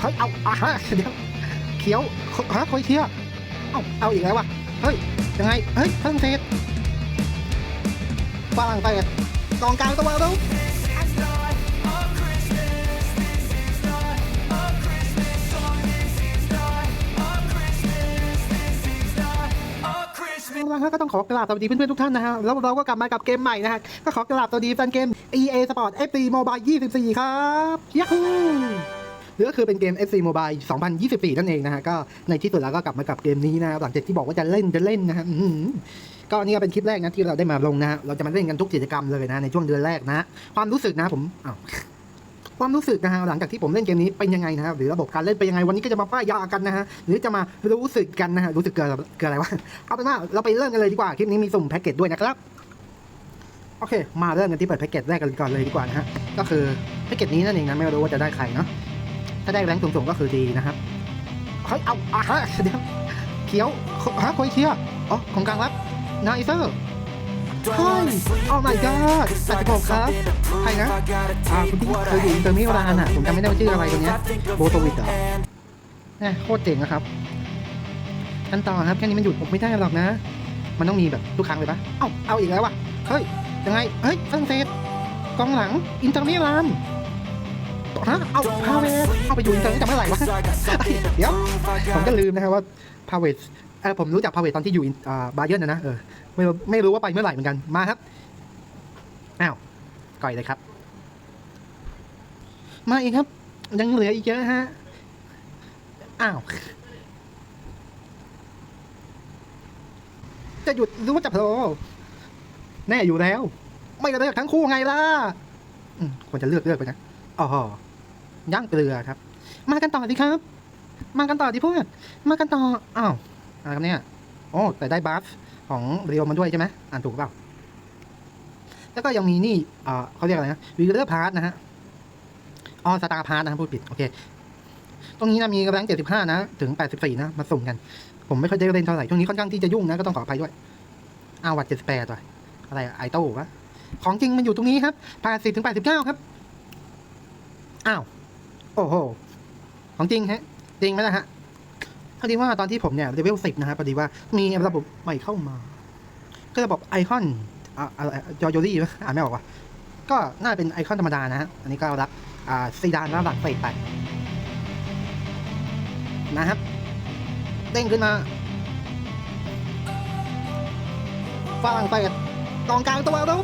เฮ้ยเอาอะฮะเดี๋ยวเขียวฮะโคยเทียเอาเอาอีกแล้ววะเฮ้ยยังไงเฮ้ยฝรั่งเศสฝรั่งเศสกองกลางตัวเราเอาละฮะก็ต้องขอกราบสวัสดีเพื่อนๆทุกท่านนะฮะแล้วเราก็กลับมากับเกมใหม่นะฮะก็ขอกราบสวัสดีแฟนเกม EA Sport FC Mobile 24 ครับยัฮูหรือ ก็คือเป็นเกม FC Mobile 2024 นั่นเองนะฮะ ก็ในที่สุดแล้วก็กลับมากับเกมนี้นะหลังจากที่บอกว่าจะเล่นจะเล่นนะฮะอื้อหือก็นี่ก็เป็นคลิปแรกนะที่เราได้มาลงนะฮะเราจะมาเล่นกันทุกกิจกรรมเลยนะในช่วงเดือนแรกนะความรู้สึกนะผมอ้าวความรู้สึกนะฮะหลังจากที่ผมเล่นเกมนี้เป็นยังไงนะครับหรือระบบการเล่นเป็นยังไงวันนี้ก็จะมาป้ายยากันนะฮะหรือจะมารู้สึกกันนะฮะรู้สึกเกิดเกิดอะไรวะเอาเป็นว่าเราไปเริ่มกันเลยดีกว่าคลิปนี้มีสุ่มแพ็กเกจด้วยนะครับโอเค มาเริ่มกันที่เปิดแพ็กเกจแรกกันก่อนเลยดีกว่านะฮะก็คือแพ็กเกจนี้นั่นเองนะไม่รู้ว่าจะได้ใครเนาะ ถ้าได้แรงสูงๆก็คือดีนะครับเฮ้ยเอาอะฮะเดี๋ยวเขียวฮะโคยเทียอ๋อของกลางรับนาอิเซอร์เฮ้ยโอ้ my god 86ครับใครนะอ่าคุณพี่เคยอยู่อินเตอร์มิลานอะผมจำไม่ได้ว่าชื่ออะไรคนเนี้ยโบโตวิดเหรอเนี่ยโคตรเจ๋งนะครับอันต่อครับแค่นี้มันหยุดผมไม่ได้หรอกนะ มันต้องมีแบบทุกครั้งเลยปะเอ้าเอาอีกแล้ววะเฮ้ยยังไงเฮ้ยฝรั่งเศสกองหลังอินเตอร์มิลาน ฮะเอาพาเวสเอาไปอยู่อินเตอร์นี่จำเมื่อไหร่วะเดี๋ยวผมก็ลืมนะครับว่าพาเวสเออผมรู้จักพาเวสตอนที่อยู่อ่าบาเยิร์นนะนะเออไม่รู้ไม่รู้ว่าไปเมื่อไหร่เหมือนกันมาครับอ้าวก่อยเลยครับ มาอีกครับ ยังเหลืออีกเยอะฮะอ้าวจะหยุดหรือว่าจะโผล่แน่อยู่แล้ว ไม่เลือกทั้งคู่ไงล่ะควรจะเลือกเลือกไปนะอ๋อ ย่างเกลือครับ มากันต่อสิครับ มากันต่อดิพวกมากันต่ออ้าวอะไรครับเนี่ยโอ้แต่ได้บัฟของเรียวมาด้วยใช่ไหมอ่านถูกเปล่าแล้วก็ยังมีนี่อ่าเขาเรียกอะไรนะวีเดอร์พาร์ทนะฮะอ๋อสตาร์พาร์ทนะพูดผิดโอเค ตรงนี้นะมีแรงเจ็ดสิบห้านะ ถึงแปดสิบสี่นะ มาสุ่มกัน ผมไม่ค่อยได้เล่นเท่าไหร่ ช่วงนี้ค่อนข้างที่จะยุ่งนะ ก็ต้องขออภัยด้วยอ้าววัดเจ็ดสิบแปดว่ะอะไรไอโต้วะของจริงมันอยู่ตรงนี้ครับแปดสิบถึงแปดสิบเก้าครับ อ้าว โอ้โห ของจริงฮะ จริงไหมล่ะฮะพอดีว่าตอนที่ผมเนี่ยเลเวลสิบนะฮะพอดีว่ามีระบบใหม่เข้ามา ก็ระบบไอคอนอ่าจอโยรี่อ่านไม่ออกว่ะก็น่าเป็นไอคอนธรรมดานะฮะ อันนี้ก็รับอ่าซีดานระดับเฟสไปนะครับ เด้งขึ้นมาฝรั่งเศสกองกลางตัวเรา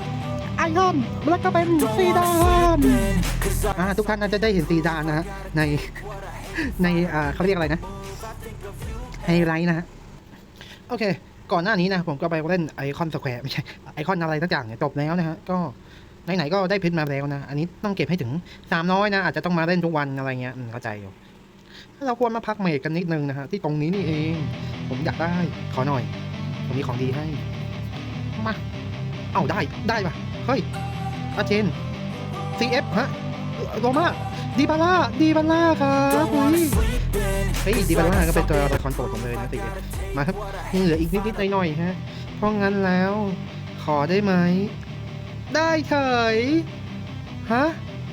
ไอคอน แล้วก็เป็นซีดานอ่าทุกท่านน่าจะได้เห็นซีดานนะฮะในในอ่าเขาเรียกอะไรนะไฮไลท์นะฮะโอเค ก่อนหน้านี้นะผมก็ไปเล่นไอคอนสแควร์ไม่ใช่ไอคอนอะไรสักอย่างเนี่ยจบแล้วนะฮะก็ไหนๆก็ได้เพชรมาแล้วนะ อันนี้ต้องเก็บให้ถึงสามน้อยนะ อาจจะต้องมาเล่นทุกวันอะไรเงี้ยเข้าใจอยู่เราควรมาพักเมกกันนิดนึงนะฮะ ที่ตรงนี้นี่เอง ผมอยากได้ ขอหน่อย ผมมีของดีให้ มา เอ้าได้ ได้ปะ เฮ้ย อาเจน CF ฮะโรมาดีบาร่าดีบาร่าครับเฮ้ยเฮ้ยดีบาร่าก็เป็นตัวละครโปรดผมเลยนะ CF มาครับยังเหลืออีกนิดๆหน่อยๆฮะเพราะงั้นแล้ว ขอได้ไหม ได้เฉยฮะ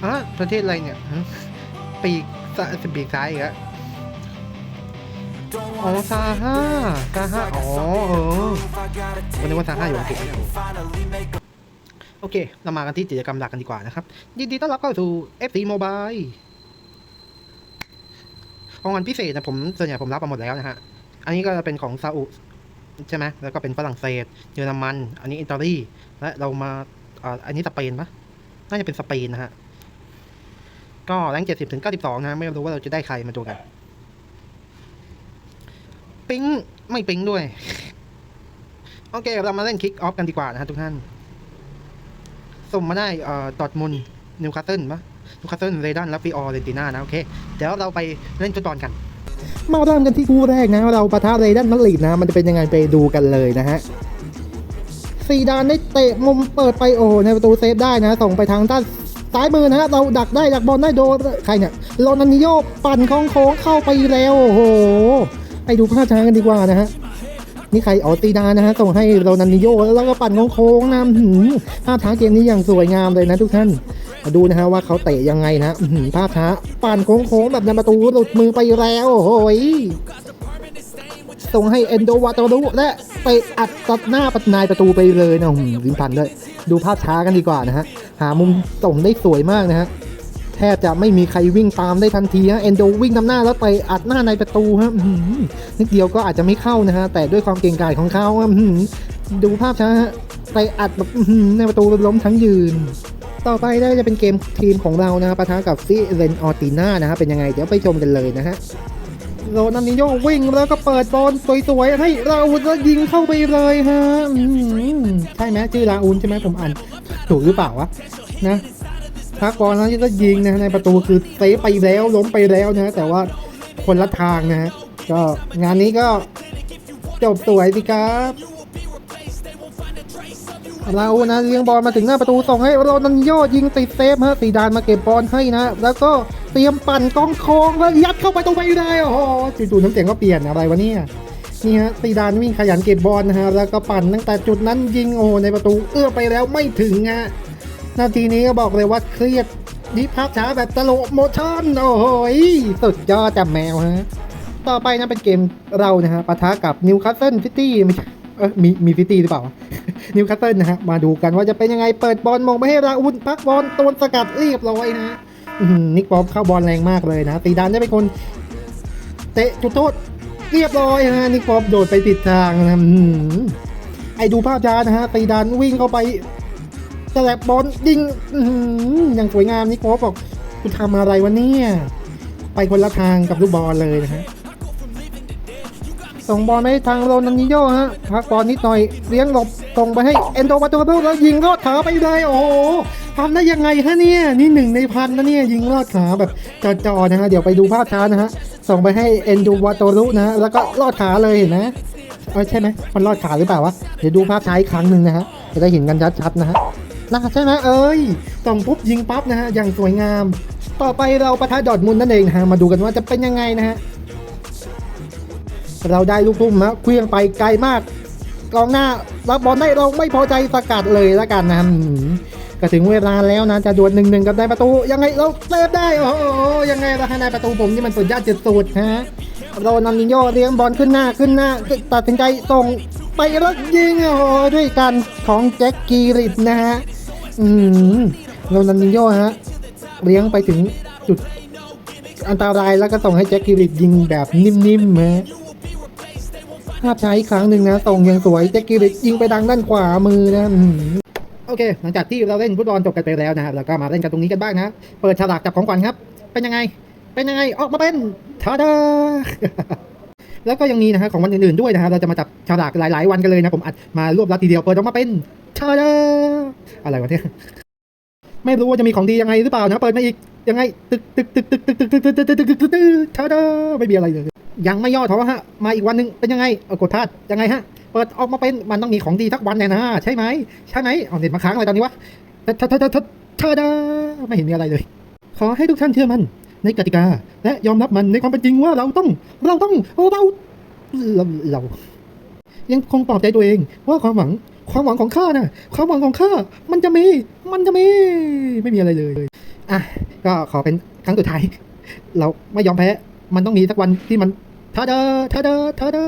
ฮะประเทศอะไรเนี่ยฮะปีกซ้ายปีกซ้ายอีกแล้วอ๋อซาห้าซาห้าอ๋อเออวันนี้ว่าซาห้าอยู่อังกฤษนะ โอเค เรามากันที่กิจกรรมหลักกันดีกว่านะครับ ยินดีต้อนรับเข้าสู่ FC Mobile ของวันพิเศษนะผมส่วนใหญ่ผมรับมาหมดแล้วนะฮะ อันนี้ก็จะเป็นของซาอุใช่ไหมแล้วก็เป็นฝรั่งเศส เยอรมัน อันนี้อิตาลี และเรามาอ่าอันนี้สเปนปะน่าจะเป็นสเปนนะฮะ ก็แรงเจ็ดสิบถึงเก้าสิบสองนะ ไม่รู้ว่าเราจะได้ใครมาดูกัน ปิ๊ง ไม่ปิ๊งด้วย โอเค เรามาเล่นคิกออฟกันดีกว่านะฮะทุกท่าน ส่งมาได้เอ่อดอทมุนนิวคาสเซิลปะนิวคาสเซิลเรดันและฟิออเรนติน่านะโอเคเดี๋ยวเราไปเล่นฟุตบอลกัน มาเริ่มกันที่คู่แรกนะ เราปะทะเรดันมาดริดนะ มันจะเป็นยังไงไปดูกันเลยนะฮะซีดานได้เตะมุมเปิดไปโอ้โหในประตูเซฟได้นะ ส่งไปทางด้านซ้ายมือนะฮะเราดักได้ดักบอลได้โดนใครเนี่ยโรนันิโยปั่นของโค้งเข้าไปแล้วโอ้โห ไปดูภาพช้ากันดีกว่านะฮะ นี่ใครอ๋อตีดานะฮะส่งให้โรนันนิโยแล้วก็ปั่นโค้งๆนะหืมภาพช้าเกมนี้อย่างสวยงามเลยนะทุกท่านมาดูนะฮะว่าเขาเตะยังไงนะภาพช้าปั่นโค้งๆแบบในประตูหลุดมือไปแล้วโอ้ยส่งให้เอนโดวาโตรุและไปอัดตัดหน้าประนายประตูไปเลยนะริมพันด้วย ดูภาพช้ากันดีกว่านะฮะ หามุมส่งได้สวยมากนะฮะ แทบจะไม่มีใครวิ่งตามได้ทันทีฮะเอนโดวิ่งนำหน้าแล้วไปอัดหน้าในประตูฮะนิดเดียวก็อาจจะไม่เข้านะฮะแต่ด้วยความเก่งกาจของเขาดูภาพช้าฮะไปอัดแบบในประตูล้มทั้งยืน ต่อไปได้จะเป็นเกมทีมของเรานะฮะปะทะกับฟิเรนออติน่านะฮะเป็นยังไงเดี๋ยวไปชมกันเลยนะฮะโรนันนิโยวิ่งแล้วก็เปิดบอลสวยๆให้ราอูลแล้วยิงเข้าไปเลยฮะใช่ไหมชื่อราอูลใช่ไหมผมอ่านถูกหรือเปล่าวะนะ พักบอลแล้วก็ยิงนะในประตูคือเซฟไปแล้วล้มไปแล้วนะแต่ว่าคนละทางนะฮะก็งานนี้ก็จบสวยสิครับเรานะเลี้ยงบอลมาถึงหน้าประตูส่งให้โรนันโยยิงติดเซฟฮะสีดานมาเก็บบอลให้นะแล้วก็เตรียมปั่นกองค้งแล้วยัดเข้าไปตรงไปได้โอ้โหจู่ๆน้ำเสียงก็เปลี่ยนอะไรวะเนี่ยนี่ฮะสีดานวิ่งขยันเก็บบอลนะฮะแล้วก็ปั่นตั้งแต่จุดนั้นยิงโอ้ในประตูเอื้อไปแล้วไม่ถึงฮะ นาทีนี้ก็บอกเลยว่าเครียดนี่ภาพช้าแบบตลกโมชั่น โอ้โหสุดยอดจับแมวฮะ ต่อไปนะเป็นเกมเรานะฮะปะทะกับนิวคาสเซิลซิตี้เออมีมีซิตี้หรือเปล่า นิวคาสเซิลนะฮะ มาดูกันว่าจะเป็นยังไงเปิดบอลมองไปให้ราอุนพักบอลตัวสกัดเรียบร้อยนะนิกป๊อปเข้าบอลแรงมากเลยนะตีดานได้เป็นคนเตะจุดโทษเรียบร้อยฮะนิกป๊อปโดดไปผิดทางนะไอ้ดูภาพช้านะฮะตีดานวิ่งเข้าไป สลับบอลยิงอย่างสวยงามนิกป๊อปบอกคุณทำอะไรวะเนี่ย ไปคนละทางกับลูกบอลเลยนะฮะส่งบอลไปให้ทางโรนันนิโยฮะพักบอลนิดหน่อยเลี้ยงหลบส่งไปให้เอนโดวาโตโรแล้วยิงลอดขาไปเลยโอ้โหทำได้ยังไงฮะเนี่ยนี่หนึ่งในพันนะเนี่ยยิงลอดขาแบบจอๆนะฮะเดี๋ยวไปดูภาพช้านะฮะส่งไปให้เอนโดวาโตโรนะฮะแล้วก็ลอดขาเลยเห็นไหมเออใช่ไหมมันลอดขาหรือเปล่าวะเดี๋ยวดูภาพช้าอีกครั้งหนึ่งนะฮะจะได้เห็นกันชัดๆนะฮะ น่าใช่ไหมเอ้ยส่งปุ๊บยิงปั๊บนะฮะอย่างสวยงาม ต่อไปเราประทะดอร์ทมุนนั่นเองนะฮะมาดูกันว่าจะเป็นยังไงนะฮะเราได้ลูกทุ่มนะเคลื่องไปไกลมากกองหน้ารับบอลได้เราไม่พอใจสกัดเลยละกันนะอืมก็ถึงเวลาแล้วนะจะดวลหนึ่งหนึ่งกับนายประตู ยังไงเราเซฟได้โอ้โหยังไงล่ะฮะนายประตูผมนี่มันสุดยอดจุดสุดฮะโรนัลดิโยเลี้ยงบอลขึ้นหน้าขึ้นหน้าตัดสินใจส่งไปแล้วยิงโอ้โหด้วยกันของแจ็คกีริตนะฮะ อืมโรนัลดินโยฮะเลี้ยงไปถึงจุดอันตรายแล้วก็ส่งให้แจ็คกีริตยิงแบบนิ่มๆฮะภาพช้าอีกครั้งหนึ่งนะตรงยังสวยแจ็คกิริตยิงไปดังด้านขวามือนะอโอเค หลังจากที่เราเล่นฟุตบอลจบกันไปแล้วนะเราก็มาเล่นกันตรงนี้กันบ้างนะ เปิดฉลากจับของขวัญครับ เป็นยังไง เป็นยังไง ออกมาเป็นทาดา แล้วก็ยังมีนะฮะของวันอื่นๆด้วยนะฮะเราจะมาจับฉลากหลายๆวันกันเลยนะผมอัดมารวบรัดทีเดียวเปิดออกมาเป็นทาดาอะไรวะเนี่ยไม่รู้ว่าจะมีของดียังไงหรือเปล่านะเปิดมาอีกยังไงตึกตึกตึกตึกตึกตึกตึกตึกตึกตึกตึกตึกตึกทาดาไม่มีอะไรเลยยังไม่ย่อท้อฮะมาอีกวันหนึ่งเป็นยังไงเอากดพลาดยังไงฮะเปิดออกมาเป็นมันต้องมีของดีทักวันแน่นะใช่ไหมใช่ไหมเอาเน็ตมาค้างอะไรตอนนี้วะเธอเธอเธอเธอเธอเธอเธอไม่เห็นมีอะไรเลย ขอให้ทุกท่านเชื่อมั่น ในกติกา และยอมรับมันในความเป็นจริงว่าเราต้อง เราต้องเราเราเรา ยังคงปลอบใจตัวเองว่าความหวังความหวังของข้าน่ะความหวังของข้ามันจะมี มันจะมี ไม่มีอะไรเลยอะก็ขอเป็นครั้งสุดท้าย เราไม่ยอมแพ้ มันต้องมีสักวันที่มันทาเดอทาเดอทาเดอ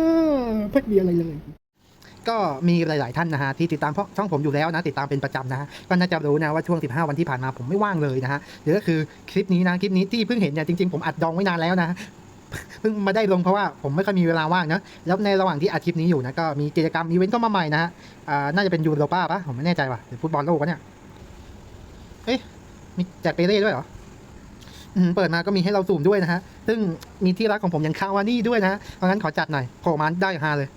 ไม่มีอะไรเลย ก็มีหลาย ๆ ท่านนะฮะที่ติดตามช่องผมอยู่แล้วนะติดตามเป็นประจำนะฮะก็น่าจะรู้นะว่าช่วง 15 วันที่ผ่านมาผมไม่ว่างเลยนะฮะหรือก็คือคลิปนี้นะคลิปนี้ที่เพิ่งเห็นเนี่ยจริง ๆ ผมอัดดองไว้นานแล้วนะเพิ่งมาได้ลงเพราะว่าผมไม่ค่อยมีเวลาว่างนะแล้วในระหว่างที่อัดคลิปนี้อยู่นะก็มีกิจกรรมอีเวนต์เข้ามาใหม่นะฮะอ่าน่าจะเป็นยูโรป้าปะผมไม่แน่ใจว่ะหรือฟุตบอลโลกวะเนี่ยเอ๊ะมีแจกเปเร่ด้วยเหรออืมเปิดมาก็มีให้เราสูมด้วยนะฮะซึ่งมีที่รักของผมอย่างคาวานี่ด้วยนะฮะเพราะงั้นขอจัดหน่อยโผล่มาได้ฮาเลย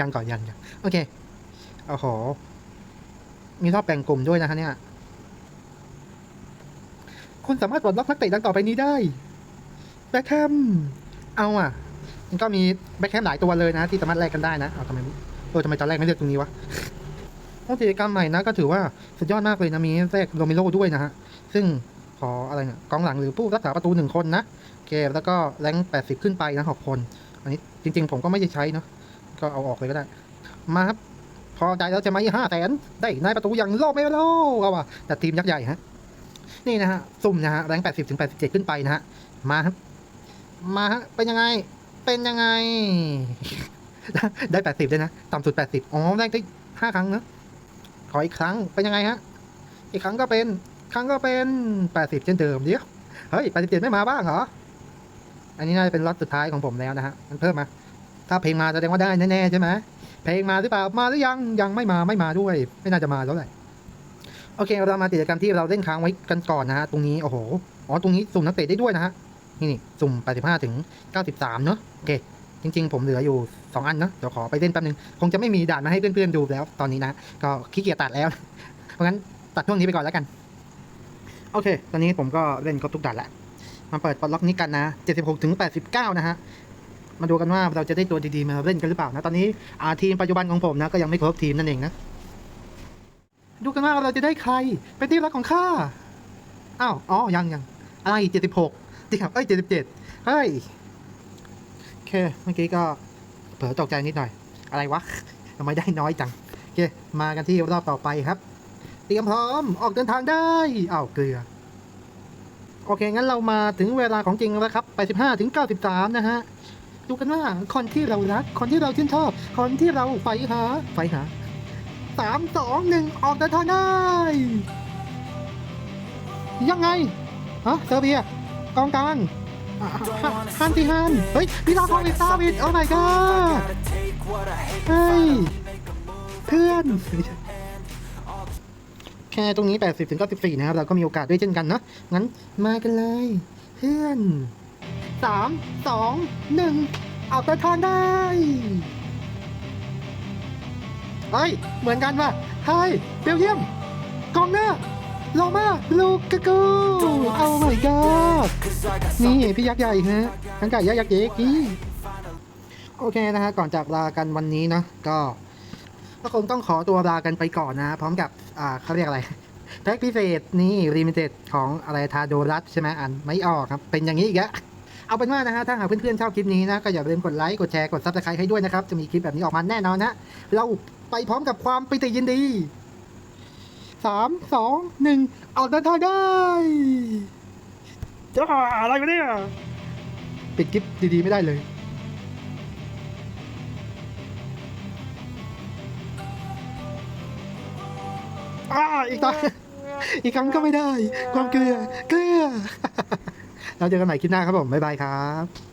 ยังก่อนยังยังโอเคโอ้โหมีรอบแบ่งกลุ่มด้วยนะฮะเนี่ยคุณสามารถปลดล็อกนักเตะดังต่อไปนี้ได้แบ็คแฮมเอาอะมันก็มีแบ็คแฮมหลายตัวเลยนะ ที่สามารถแลกกันได้นะเอาทำไมเออทำไมตอนแรกไม่เลือกตรงนี้วะแล้วกิจกรรมใหม่นะก็ถือว่าสุดยอดมากเลยนะมีแรกโรเมโรด้วยนะฮะซึ่งขออะไรเนี่ยกองหลังหรือผู้รักษาประตูหนึ่งคนนะโอเคแล้วก็แรงแปดสิบขึ้นไปนะหกคน อันนี้จริง ๆ ผมก็ไม่ได้ใช้เนาะ ก็เอาออกเลยก็ได้ มาครับ พอใจแล้วจะมาอีห้าแสนได้นายประตูอย่างโลกไม่โลกเอาว่ะแต่ทีมยักษ์ใหญ่ฮะ นี่นะฮะสุ่มนะฮะ แรงแปดสิบถึงแปดสิบเจ็ดขึ้นไปนะฮะ มาครับ มาฮะ เป็นยังไง เป็นยังไง ได้แปดสิบด้วยนะ ต่ำสุดแปดสิบอ๋อ ได้ได้ห้าครั้งเนะขออีกครั้ง เป็นยังไงฮะ อีกครั้งก็เป็น ครั้งก็เป็นแปดสิบเช่นเดิมเดียว เฮ้ยแปดสิบเจ็ดไม่มาบ้างเหรอ อันนี้น่าจะเป็นล็อตสุดท้ายของผมแล้วนะฮะ มันเพิ่มมา ถ้าเพลงมาแสดงว่าได้แน่ๆใช่ไหมเพลงมาหรือเปล่ามาหรือยังยังไม่มาไม่มาด้วย ไม่น่าจะมาแล้วแหละโอเคเรามากิจกรรมที่เราเล่นค้างไว้กันก่อนนะฮะตรงนี้โอ้โหอ๋อตรงนี้สุ่มนักเตะได้ด้วยนะฮะนี่นี่สุ่ม 85 ถึง 93 เนอะโอเค จริง ๆ ผมเหลืออยู่ 2 อันเนอะเดี๋ยวขอไปเล่นแป๊บนึง คงจะไม่มีด่านมาให้เพื่อนๆดูแล้วตอนนี้นะ ก็ขี้เกียจตัดแล้ว เพราะงั้นตัดช่วงนี้ไปก่อนแล้วกัน โอเค ตอนนี้ผมก็เล่นครบทุกด่านล้วมาเปิดปลดล็อกนี้กันนะ 76 ถึง 89 นะฮะ มาดูกันว่าเราจะได้ตัวดีๆมาเล่นกันหรือเปล่านะตอนนี้อาทีมปัจจุบันของผมนะก็ยังไม่ครบทีมนั่นเองนะดูกันว่าเราจะได้ใครเป็นที่รักของข้าอ้าวอ๋อยังยังอะไรเจ็ดสิบหกเดี๋ยวเอ้ยเจ็ดสิบเจ็ดเฮ้ยโอเคเมื่อกี้ก็เผลอตกใจนิดหน่อย อะไรวะทำไมได้น้อยจังโอเคมากันที่รอบต่อไปครับเตรียมพร้อมออกเดินทางได้อ้าวเกลือโอเค งั้นเรามาถึงเวลาของจริงแล้วครับ 85 ถึง 93 นะฮะ ดูกันว่าคนที่เรารัก คนที่เราชื่นชอบ คนที่เราใฝ่หาใฝ่หาสามสองหนึ่งออกเดินทางได้ ยังไงฮะเซอร์เบียกองกลางฮันติฮันเฮ้ยพี่ลาคอวิซาวิดโอ้ my god เฮ้ยเพื่อน แค่ตรงนี้ 80ถึง94 นะครับ เราก็มีโอกาสด้วยเช่นกันเนอะงั้นมากันเลย เพื่อน 3 2 1ออกเดินทางได้เฮ้ย เหมือนกันว่ะเฮ้ยเบลเยียม กองหน้าโลมาลูกากูเอา my god นี่พี่ยักษ์ใหญ่ฮะทั้งไก่ยักษ์ยักษ์เจ๊กี้โอเคนะฮะ ก่อนจากลากันวันนี้นะก็ก็คงต้องขอตัวลากันไปก่อนนะ พร้อมกับ อ่าเขาเรียกอะไรแพ็กพิเศษนี่รีมิเต็ดของอะไรทาโดรัสใช่ไหมอ่านไม่ออกครับ เป็นอย่างนี้อีกแล้ว เอาเป็นว่านะฮะถ้าหากเพื่อนๆชอบคลิปนี้นะก็อย่าลืมกดไลค์กดแชร์กดซับสไครต์ให้ด้วยนะครับจะมีคลิปแบบนี้ออกมาแน่นอนนะเราไปพร้อมกับความปิติยินดีสามสองหนึ่งออกเดินทางได้จ้าอะไรวะเนี่ยปิดคลิปดีๆไม่ได้เลยอ่าอีกตอนอีกครั้งก็ไม่ได้ ความเกลือเกลือ ล้วเจอกันใหม่คลิปหน้าครับผมบ๊ายบายครับ